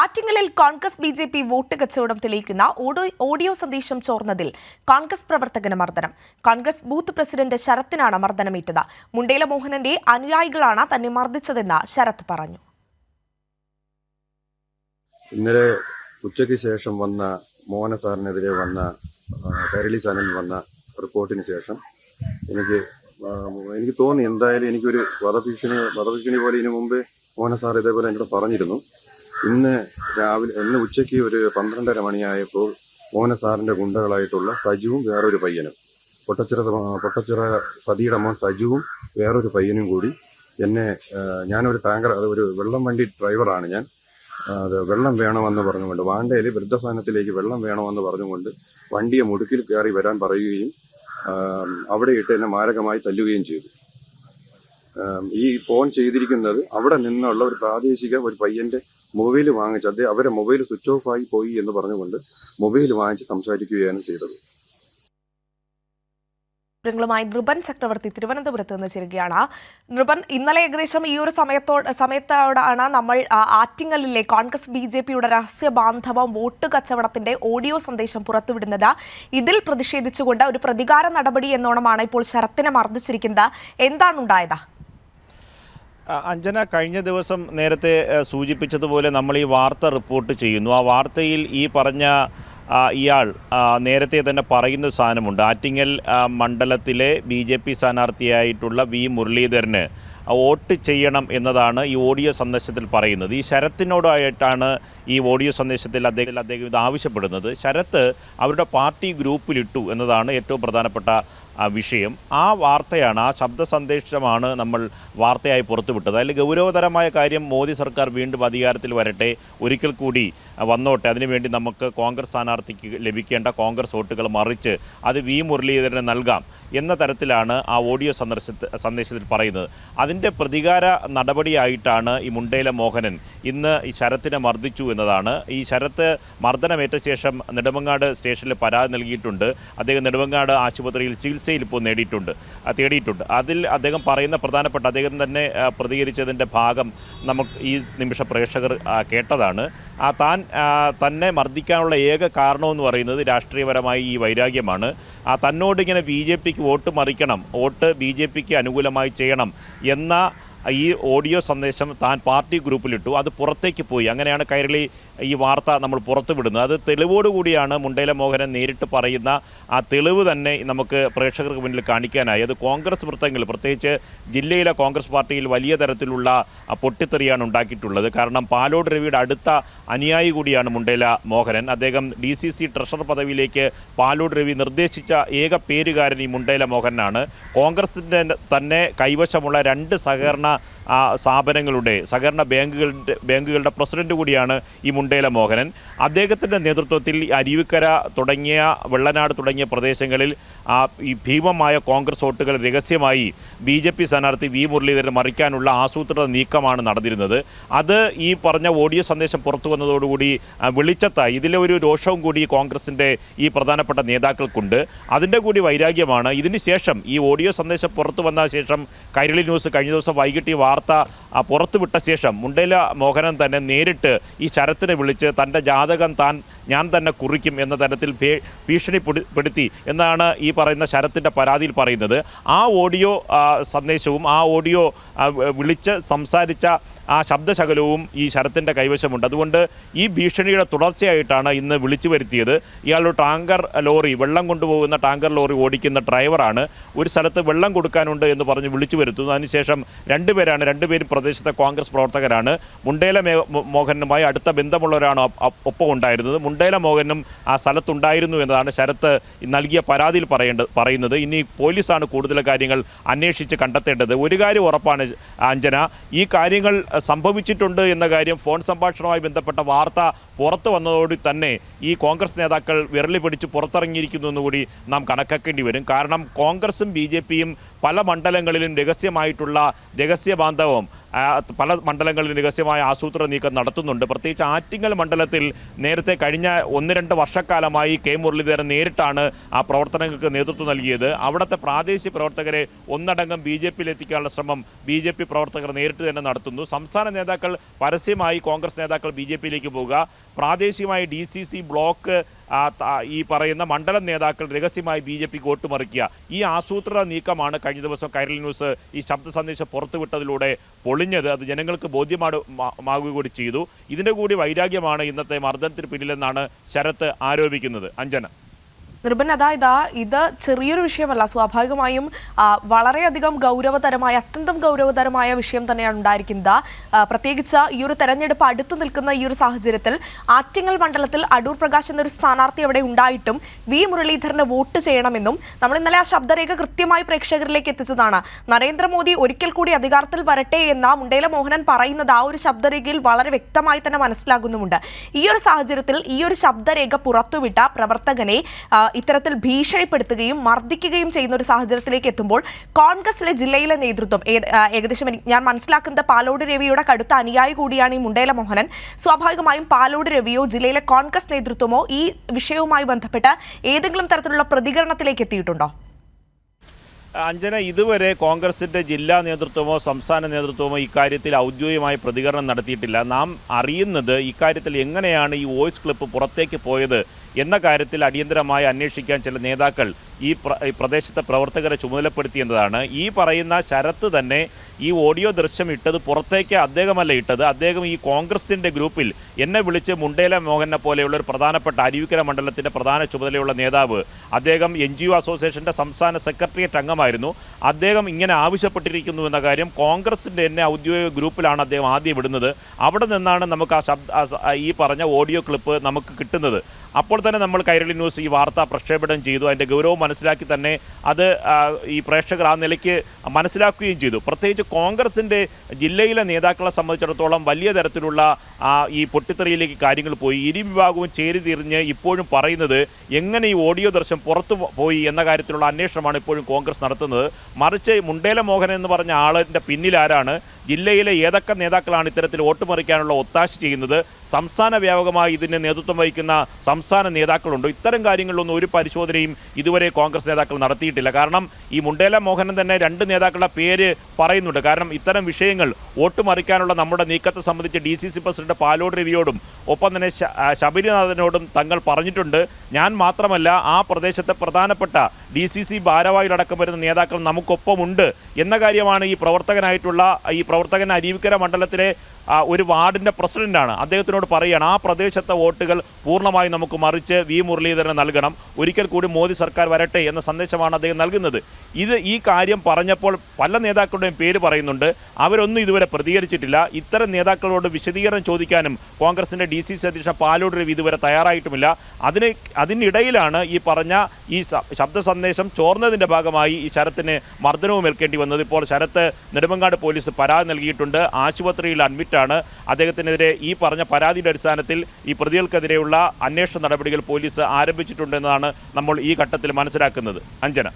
ആറ്റിങ്ങലിൽ Congress B J P vote കച്ചവടം തെളിയിക്കുന്ന ഓഡിയോ സന്ദേശം ചോർന്നതിൽ കോൺഗ്രസ് പ്രവർത്തകന് മർദ്ദനം. കോൺഗ്രസ് ബൂത്ത് പ്രസിഡന്റ് ശരത്തിനാണ് മർദ്ദനമേറ്റത്. മുണ്ടേല മോഹനന്റെ അനുയായികളാണ് തന്നെ മർദ്ദിച്ചതെന്ന് ശരത് പറഞ്ഞു. ഇന്നലെ ഉച്ചയ്ക്ക് ശേഷം വന്ന മോഹന സാറിനെതിരെ വന്ന കരളി ചാനൽ വന്ന റിപ്പോർട്ടിന് ശേഷം എനിക്ക് എനിക്ക് തോന്നി എന്തായാലും എനിക്കൊരു വധഭീഷണി വധഭീഷണി പോലെ ഇതിനു മുമ്പ് മോഹന സാർ ഇതേപോലെ എന്നോട് പറഞ്ഞിരുന്നു. ഇന്ന് രാവിലെ ഇന്ന് ഉച്ചയ്ക്ക് ഒരു പന്ത്രണ്ടര മണിയായപ്പോൾ മോഹന സാറിന്റെ ഗുണ്ടകളായിട്ടുള്ള സജുവും വേറൊരു പയ്യനും. പൊട്ടച്ചിറ പൊട്ടച്ചിറ സതിയുടെ മോൻ സജുവും വേറൊരു പയ്യനും കൂടി എന്നെ ഞാനൊരു ടാങ്കർ അത് ഒരു വെള്ളം വണ്ടി ഡ്രൈവറാണ് ഞാൻ. അത് വെള്ളം വേണമെന്ന് പറഞ്ഞുകൊണ്ട് വാണ്ടയിൽ വൃദ്ധസാധനത്തിലേക്ക് വെള്ളം വേണമെന്ന് പറഞ്ഞുകൊണ്ട് വണ്ടിയെ മുടുക്കിൽ കയറി വരാൻ പറയുകയും അവിടെ ഇട്ട് എന്നെ മാരകമായി തല്ലുകയും ചെയ്തു. ഈ ഫോൺ ചെയ്തിരിക്കുന്നത് അവിടെ നിന്നുള്ള ഒരു പ്രാദേശിക ഒരു പയ്യന്റെ മൊബൈൽ വാങ്ങിച്ച് അദ്ദേഹം അവരെ മൊബൈൽ സ്വിച്ച് ഓഫ് ആയി പോയി എന്ന് പറഞ്ഞുകൊണ്ട് മൊബൈൽ വാങ്ങിച്ച് സംസാരിക്കുകയാണ് ചെയ്തത്. നൃപൻ ചക്രവർത്തി തിരുവനന്തപുരത്ത് നിന്ന് ചേരുകയാണ്. നൃപൻ ഇന്നലെ ഏകദേശം ഈ ഒരു സമയത്തോട് സമയത്തോടാണ് നമ്മൾ ആറ്റിങ്ങലിലെ കോൺഗ്രസ് ബി ജെ പിയുടെ രഹസ്യ ബാന്ധവം വോട്ട് കച്ചവടത്തിന്റെ ഓഡിയോ സന്ദേശം പുറത്തുവിടുന്നത്. ഇതിൽ പ്രതിഷേധിച്ചുകൊണ്ട് ഒരു പ്രതികാര നടപടി എന്നോണമാണ് ഇപ്പോൾ ശരത്തിനെ മർദ്ദിച്ചിരിക്കുന്നത്. എന്താണ് ഉണ്ടായത്? ആ, അഞ്ജന കഴിഞ്ഞ ദിവസം നേരത്തെ സൂചിപ്പിച്ചതുപോലെ നമ്മൾ ഈ വാർത്ത റിപ്പോർട്ട് ചെയ്യുന്നു. ആ വാർത്തയിൽ ഈ പറഞ്ഞ ഇയാൾ നേരത്തെ തന്നെ പറയുന്ന സാധനമുണ്ട്. ആറ്റിങ്ങൽ മണ്ഡലത്തിലെ ബി ജെ പി സ്ഥാനാർത്ഥിയായിട്ടുള്ള വി മുരളീധരന് വോട്ട് ചെയ്യണം എന്നതാണ് ഈ ഓഡിയോ സന്ദേശത്തിൽ പറയുന്നത്. ഈ ശരത്തിനോടായിട്ടാണ് ഈ ഓഡിയോ സന്ദേശത്തിൽ അദ്ദേഹം അദ്ദേഹം ഇത് ആവശ്യപ്പെടുന്നത്. ശരത്ത് അവരുടെ പാർട്ടി ഗ്രൂപ്പിലിട്ടു എന്നതാണ് ഏറ്റവും പ്രധാനപ്പെട്ട വിഷയം ആ വാർത്തയാണ് ആ ശബ്ദ സന്ദേശമാണ് നമ്മൾ വാർത്തയായി പുറത്തുവിട്ടത്. അതിൽ ഗൗരവതരമായ കാര്യം മോദി സർക്കാർ വീണ്ടും അധികാരത്തിൽ വരട്ടെ ഒരിക്കൽ കൂടി വന്നോട്ടെ. അതിനുവേണ്ടി നമുക്ക് കോൺഗ്രസ് സ്ഥാനാർത്ഥിക്ക് ലഭിക്കേണ്ട കോൺഗ്രസ് വോട്ടുകൾ മറിച്ച് അത് വി മുരളീധരന് നൽകാം. എന്ന തരത്തിലാണ് ആ ഓഡിയോ സന്ദർശ സന്ദേശത്തിൽ പറയുന്നത്. അതിന്റെ പ്രതികാര നടപടിയായിട്ടാണ് ഈ മുണ്ടേല മോഹനൻ ഇന്ന് ഈ ശരത്തിനെ മർദ്ദിച്ചു എന്നതാണ്. ഈ ശരത്ത് മർദ്ദനമേറ്റ ശേഷം നെടുമങ്ങാട് സ്റ്റേഷനിൽ പരാതി നൽകിയിട്ടുണ്ട്. അദ്ദേഹം നെടുമങ്ങാട് ആശുപത്രിയിൽ ചികിത്സയിൽ ഇപ്പോൾ നേടിയിട്ടുണ്ട് തേടിയിട്ടുണ്ട്. അതിൽ അദ്ദേഹം പറയുന്ന പ്രധാനപ്പെട്ട അദ്ദേഹം തന്നെ പ്രതികരിച്ചതിന്റെ ഭാഗം നമുക്ക് ഈ നിമിഷ പ്രേക്ഷകർ കേട്ടതാണ്. ആ താൻ തന്നെ മർദ്ദിക്കാനുള്ള ഏക കാരണമെന്ന് പറയുന്നത് രാഷ്ട്രീയപരമായി ഈ വൈരാഗ്യമാണ്. ആ തന്നോട് ഇങ്ങനെ ബി ജെ പിക്ക് വോട്ട് മറിക്കണം വോട്ട് ബി ജെ പിക്ക് അനുകൂലമായി ചെയ്യണം എന്ന ഈ ഓഡിയോ സന്ദേശം താൻ പാർട്ടി ഗ്രൂപ്പിലിട്ടു അത് പുറത്തേക്ക് പോയി. അങ്ങനെയാണ് കൈരളി ഈ വാർത്ത നമ്മൾ പുറത്തുവിടുന്നത് അത് തെളിവോടുകൂടിയാണ് മുണ്ടേല മോഹനൻ നേരിട്ട് പറയുന്ന ആ തെളിവ് തന്നെ നമുക്ക് പ്രേക്ഷകർക്ക് മുന്നിൽ കാണിക്കാനായി. അത് കോൺഗ്രസ് വൃത്തങ്ങൾ പ്രത്യേകിച്ച് ജില്ലയിലെ കോൺഗ്രസ് പാർട്ടിയിൽ വലിയ തരത്തിലുള്ള പൊട്ടിത്തെറിയാണ് ഉണ്ടാക്കിയിട്ടുള്ളത്. കാരണം പാലോട് രവിയുടെ അടുത്ത അനുയായി കൂടിയാണ് മുണ്ടേല മോഹനൻ. അദ്ദേഹം ഡി സി സി ട്രഷറർ പദവിയിലേക്ക് പാലോട് രവി നിർദ്ദേശിച്ച ഏക പേരുകാരൻ ഈ മുണ്ടേല മോഹനാണ്. കോൺഗ്രസിന്റെ തന്നെ കൈവശമുള്ള രണ്ട് സഹകരണ സ്ഥാപനങ്ങളുടെ സഹകരണ ബാങ്കുകളുടെ ബാങ്കുകളുടെ പ്രസിഡന്റ് കൂടിയാണ് ഈ മുണ്ടേല മോഹനൻ. അദ്ദേഹത്തിന്റെ നേതൃത്വത്തിൽ അരുവിക്കര തുടങ്ങിയ വെള്ളനാട് തുടങ്ങിയ പ്രദേശങ്ങളിൽ ആ, ഈ ഭീമമായ കോൺഗ്രസ് വോട്ടുകൾ രഹസ്യമായി ബി ജെ പി സ്ഥാനാർത്ഥി വി മുരളീധരൻ മറിക്കാനുള്ള ആസൂത്രിത നീക്കമാണ് നടന്നിരുന്നത്. അത് ഈ പറഞ്ഞ ഓഡിയോ സന്ദേശം പുറത്തു വന്നതോടുകൂടി വിളിച്ചത്തായി. ഇതിലെ ഒരു രോഷവും കൂടി കോൺഗ്രസിന്റെ ഈ പ്രധാനപ്പെട്ട നേതാക്കൾക്കുണ്ട്. അതിന്റെ കൂടി വൈരാഗ്യമാണ്. ഇതിനുശേഷം ഈ ഓഡിയോ സന്ദേശം പുറത്തു വന്ന ശേഷം കൈരളി ന്യൂസ് കഴിഞ്ഞ ദിവസം വൈകിട്ട് ഈ വാർത്ത പുറത്തുവിട്ട ശേഷം മുണ്ടേല മോഹനൻ തന്നെ നേരിട്ട് ഈ ശരത്തിനെ വിളിച്ച് തന്റെ ജാതകം താൻ ഞാൻ തന്നെ കുറിക്കും എന്ന തരത്തിൽ ഭീഷണിപ്പെടുത്തി എന്നാണ് ഈ പറയുന്ന ശരത്തിന്റെ പരാതിയിൽ പറയുന്നത്. ആ ഓഡിയോ സന്ദേശവും ആ ഓഡിയോ വിളിച്ച് സംസാരിച്ച ആ ശബ്ദശകലവും ഈ ശരത്തിന്റെ കൈവശമുണ്ട്. അതുകൊണ്ട് ഈ ഭീഷണിയുടെ തുടർച്ചയായിട്ടാണ് ഇന്ന് വിളിച്ചു വരുത്തിയത്. ഇയാളൊരു ടാങ്കർ ലോറി വെള്ളം കൊണ്ടുപോകുന്ന ടാങ്കർ ലോറി ഓടിക്കുന്ന ഡ്രൈവറാണ്. ഒരു സ്ഥലത്ത് വെള്ളം കൊടുക്കാനുണ്ട് എന്ന് പറഞ്ഞ് വിളിച്ചു വരുത്തുന്നു. അതിനുശേഷം രണ്ടുപേരാണ് രണ്ടുപേരും പ്രദേശത്തെ കോൺഗ്രസ് പ്രവർത്തകരാണ്. മുണ്ടേല മോഹനുമായി അടുത്ത ബന്ധമുള്ളവരാണ് ഒപ്പ- ഉണ്ടായിരുന്നത്. മുണ്ടേല മോഹനും ആ സ്ഥലത്തുണ്ടായിരുന്നു എന്നതാണ് ശരത്ത് നൽകിയ പരാതിയിൽ പറയേണ്ടത് പറയുന്നത്. ഇനി പോലീസാണ് കൂടുതൽ കാര്യങ്ങൾ അന്വേഷിച്ച് കണ്ടെത്തേണ്ടത്. ഒരു കാര്യം ഉറപ്പാണ് അഞ്ജന. ഈ കാര്യങ്ങൾ സംഭവിച്ചിട്ടുണ്ട് എന്ന കാര്യം ഫോൺ സംഭാഷണവുമായി ബന്ധപ്പെട്ട വാർത്ത പുറത്തു വന്നതോടെ തന്നെ ഈ കോൺഗ്രസ് നേതാക്കൾ വിരളി പിടിച്ച് പുറത്തിറങ്ങിയിരിക്കുന്നു എന്നുകൂടി നാം കണക്കാക്കേണ്ടി വരും. കാരണം കോൺഗ്രസും ബി പല മണ്ഡലങ്ങളിലും രഹസ്യമായിട്ടുള്ള രഹസ്യ ബാന്ധവം പല മണ്ഡലങ്ങളിലും രഹസ്യമായ ആസൂത്രണ നീക്കം നടത്തുന്നുണ്ട്. പ്രത്യേകിച്ച് ആറ്റിങ്ങൽ മണ്ഡലത്തിൽ നേരത്തെ കഴിഞ്ഞ ഒന്ന് രണ്ട് വർഷക്കാലമായി കെ മുരളീധരൻ നേരിട്ടാണ് ആ പ്രവർത്തനങ്ങൾക്ക് നേതൃത്വം നൽകിയത്. അവിടുത്തെ പ്രാദേശിക പ്രവർത്തകരെ ഒന്നടങ്കം ബി ജെ പിയിൽ എത്തിക്കാനുള്ള ശ്രമം ബി ജെ പി പ്രവർത്തകർ നേരിട്ട് തന്നെ നടത്തുന്നു. സംസ്ഥാന നേതാക്കൾ പരസ്യമായി കോൺഗ്രസ് നേതാക്കൾ ബി ജെ പിയിലേക്ക് പോവുക. പ്രാദേശികമായി ഡി സി സി ബ്ലോക്ക് ഈ പറയുന്ന മണ്ഡലം നേതാക്കൾ രഹസ്യമായി ബി ജെ പിക്ക് വോട്ട് മറിക്കുക ഈ ആസൂത്രണ നീക്കമാണ് കഴിഞ്ഞ ദിവസം കൈരളി ന്യൂസ് ഈ ശബ്ദ സന്ദേശം പുറത്തുവിട്ടതിലൂടെ പൊളിഞ്ഞത്. അത് ജനങ്ങൾക്ക് ബോധ്യമാകുക കൂടി ചെയ്തു. ഇതിന്റെ കൂടി വൈരാഗ്യമാണ് ഇന്നത്തെ മർദ്ദനത്തിന് പിന്നിലെന്നാണ് ശരത്ത് ആരോപിക്കുന്നത്. അഞ്ജന. നിർബൻ അതായത് ഇത് ചെറിയൊരു വിഷയമല്ല. സ്വാഭാവികമായും വളരെയധികം ഗൗരവതരമായ അത്യന്തം ഗൗരവതരമായ വിഷയം തന്നെയാണ് ഉണ്ടായിരിക്കുന്നത്. പ്രത്യേകിച്ച് ഈ ഒരു തെരഞ്ഞെടുപ്പ് അടുത്ത് നിൽക്കുന്ന ഈ ഒരു സാഹചര്യത്തിൽ ആറ്റിങ്ങൽ മണ്ഡലത്തിൽ അടൂർ പ്രകാശ് എന്നൊരു സ്ഥാനാർത്ഥി അവിടെ ഉണ്ടായിട്ടും വി. മുരളീധരന് വോട്ട് ചെയ്യണമെന്നും നമ്മൾ ഇന്നലെ ആ ശബ്ദരേഖ കൃത്യമായി പ്രേക്ഷകരിലേക്ക് എത്തിച്ചതാണ്. നരേന്ദ്രമോദി ഒരിക്കൽ കൂടി അധികാരത്തിൽ വരട്ടെ എന്ന മുണ്ടേല മോഹനൻ പറയുന്നത് ആ ഒരു ശബ്ദരേഖയിൽ വളരെ വ്യക്തമായി തന്നെ മനസ്സിലാകുന്നുമുണ്ട്. ഈ ഒരു സാഹചര്യത്തിൽ ഈ ഒരു ശബ്ദരേഖ പുറത്തുവിട്ട പ്രവർത്തകനെ ഇത്തരത്തിൽ ഭീഷണിപ്പെടുത്തുകയും മർദ്ദിക്കുകയും ചെയ്യുന്ന ഒരു സാഹചര്യത്തിലേക്ക് എത്തുമ്പോൾ കോൺഗ്രസിലെ ജില്ലയിലെ നേതൃത്വം ഏകദേശം ഞാൻ മനസ്സിലാക്കുന്നത് പാലോട് രവിയുടെ കടുത്ത അനുയായി കൂടിയാണ് ഈ മുണ്ടേല മോഹനൻ. സ്വാഭാവികമായും പാലോട് രവിയോ ജില്ലയിലെ കോൺഗ്രസ് നേതൃത്വമോ ഈ വിഷയവുമായി ബന്ധപ്പെട്ട് ഏതെങ്കിലും തരത്തിലുള്ള പ്രതികരണത്തിലേക്ക് എത്തിയിട്ടുണ്ടോ? അഞ്ജന ഇതുവരെ കോൺഗ്രസിന്റെ ജില്ലാ നേതൃത്വമോ സംസ്ഥാന നേതൃത്വമോ ഇക്കാര്യത്തിൽ ഔദ്യോഗികമായി പ്രതികരണം നടത്തിയിട്ടില്ല. നാം അറിയുന്നത് ഇക്കാര്യത്തിൽ എങ്ങനെയാണ് ഈ വോയിസ് ക്ലിപ്പ് പുറത്തേക്ക് പോയത് എന്ന കാര്യത്തിൽ അടിയന്തരമായി അന്വേഷിക്കാൻ ചില നേതാക്കൾ ഈ പ്രദേശത്തെ പ്രവർത്തകരെ ചുമതലപ്പെടുത്തി എന്നതാണ്. ഈ പറയുന്ന ശരത്ത് തന്നെ ഈ ഓഡിയോ ദൃശ്യം ഇട്ടത് പുറത്തേക്ക് അദ്ദേഹമല്ല ഇട്ടത്. അദ്ദേഹം ഈ കോൺഗ്രസിന്റെ ഗ്രൂപ്പിൽ എന്നെ വിളിച്ച് മുണ്ടേല മോഹനെ പോലെയുള്ള ഒരു പ്രധാനപ്പെട്ട അരുവിക്കര മണ്ഡലത്തിന്റെ പ്രധാന ചുമതലയുള്ള നേതാവ് അദ്ദേഹം എൻ ജി ഒ അസോസിയേഷന്റെ സംസ്ഥാന സെക്രട്ടേറിയറ്റ് അംഗമായിരുന്നു. അദ്ദേഹം ഇങ്ങനെ ആവശ്യപ്പെട്ടിരിക്കുന്നു എന്ന കാര്യം കോൺഗ്രസിന്റെ എന്നെ ഔദ്യോഗിക ഗ്രൂപ്പിലാണ് അദ്ദേഹം ആദ്യം വിടുന്നത് അവിടെ നിന്നാണ് നമുക്ക് ആ ശബ്ദ ഈ പറഞ്ഞ ഓഡിയോ ക്ലിപ്പ് നമുക്ക് കിട്ടുന്നത്. അപ്പോൾ തന്നെ നമ്മൾ കൈരളി ന്യൂസ് ഈ വാർത്ത പ്രക്ഷേപണം ചെയ്തു. അതിന്റെ ഗൗരവം മനസ്സിലാക്കി തന്നെ അത് ഈ പ്രേക്ഷകർ ആ നിലയ്ക്ക് മനസ്സിലാക്കുകയും ചെയ്തു. പ്രത്യേകിച്ച് കോൺഗ്രസിന്റെ ജില്ലയിലെ നേതാക്കളെ സംബന്ധിച്ചിടത്തോളം വലിയ തരത്തിലുള്ള ഈ പൊട്ടിത്തെറിയിലേക്ക് കാര്യങ്ങൾ പോയി. ഇരു വിഭാഗവും ചേരി തിരിഞ്ഞ് ഇപ്പോഴും പറയുന്നത് എങ്ങനെ ഈ ഓഡിയോ ദൃശ്യം പുറത്തു പോയി എന്ന കാര്യത്തിലുള്ള അന്വേഷണമാണ് ഇപ്പോഴും കോൺഗ്രസ് നടത്തുന്നത്. മറിച്ച് മുണ്ടേല മോഹൻ എന്ന് പറഞ്ഞ ആളിന്റെ പിന്നിൽ ആരാണ്? ജില്ലയിലെ ഏതൊക്കെ നേതാക്കളാണ് ഇത്തരത്തിൽ വോട്ട് മറിക്കാനുള്ള ഒത്താശ ചെയ്യുന്നത്? സംസ്ഥാന വ്യാപകമായി ഇതിന് നേതൃത്വം വഹിക്കുന്ന സംസ്ഥാന നേതാക്കളുണ്ട്? ഇത്തരം കാര്യങ്ങളിലൊന്നും ഒരു പരിശോധനയും ഇതുവരെ കോൺഗ്രസ് നേതാക്കൾ നടത്തിയിട്ടില്ല. കാരണം ഈ മുണ്ടേല മോഹനൻ തന്നെ രണ്ട് നേതാക്കളുടെ പേര് പറയുന്നുണ്ട്. കാരണം ഇത്തരം വിഷയങ്ങൾ വോട്ട് മറിക്കാനുള്ള നമ്മുടെ നീക്കത്തെ സംബന്ധിച്ച് D C C president Palode രവിയോടും ഒപ്പം തന്നെ ശബരിനാഥനോടും തങ്ങൾ പറഞ്ഞിട്ടുണ്ട്. ഞാൻ മാത്രമല്ല ആ പ്രദേശത്തെ പ്രധാനപ്പെട്ട ഡി സി സി ഭാരവാഹികളടക്കം വരുന്ന നേതാക്കൾ നമുക്കൊപ്പമുണ്ട് എന്ന കാര്യമാണ് ഈ പ്രവർത്തകനായിട്ടുള്ള ഈ പ്രവർത്തകൻ അരുവിക്കര മണ്ഡലത്തിലെ ഒരു വാർഡിന്റെ പ്രസിഡന്റാണ് അദ്ദേഹത്തിനോട് പറയുകയാണ് ആ പ്രദേശത്തെ വോട്ടുകൾ പൂർണമായും നമുക്ക് മറിച്ച് വി. മുരളീധരന് നൽകണം. ഒരിക്കൽ കൂടി മോദി സർക്കാർ വരട്ടെ എന്ന സന്ദേശമാണ് അദ്ദേഹം നൽകുന്നത്. ഇത് ഈ കാര്യം പറഞ്ഞപ്പോൾ പല നേതാക്കളുടെയും പേര് പറയുന്നുണ്ട്. അവരൊന്നും ഇതുവരെ പ്രതികരിച്ചിട്ടില്ല. ഇത്തരം നേതാക്കളോട് വിശദീകരണം ചോദിക്കാനും കോൺഗ്രസിന്റെ ഡി. സി. സി അധ്യക്ഷൻ പാലോട് രവി ഇതുവരെ തയ്യാറായിട്ടുമില്ല. അതിന് അതിനിടയിലാണ് ഈ പറഞ്ഞ ഈ ശബ്ദ സന്ദേശം ചോർന്നതിന്റെ ഭാഗമായി ഈ ശരത്തിന് മർദ്ദനവും ഏൽക്കേണ്ടി വന്നത്. ഇപ്പോൾ ശരത്ത് നെടുമങ്ങാട് പോലീസ് പരാതി നൽകിയിട്ടുണ്ട്. ആശുപത്രിയിൽ അഡ്മിറ്റാണ് അദ്ദേഹത്തിനെതിരെ ഈ പറഞ്ഞ പരാതിയുടെ അടിസ്ഥാനത്തിൽ ഈ പ്രതികൾക്കെതിരെയുള്ള അന്വേഷണ നടപടികൾ പോലീസ് ആരംഭിച്ചിട്ടുണ്ടെന്നതാണ് നമ്മൾ ഈ ഘട്ടത്തിൽ മനസ്സിലാക്കുന്നത്. അഞ്ജന.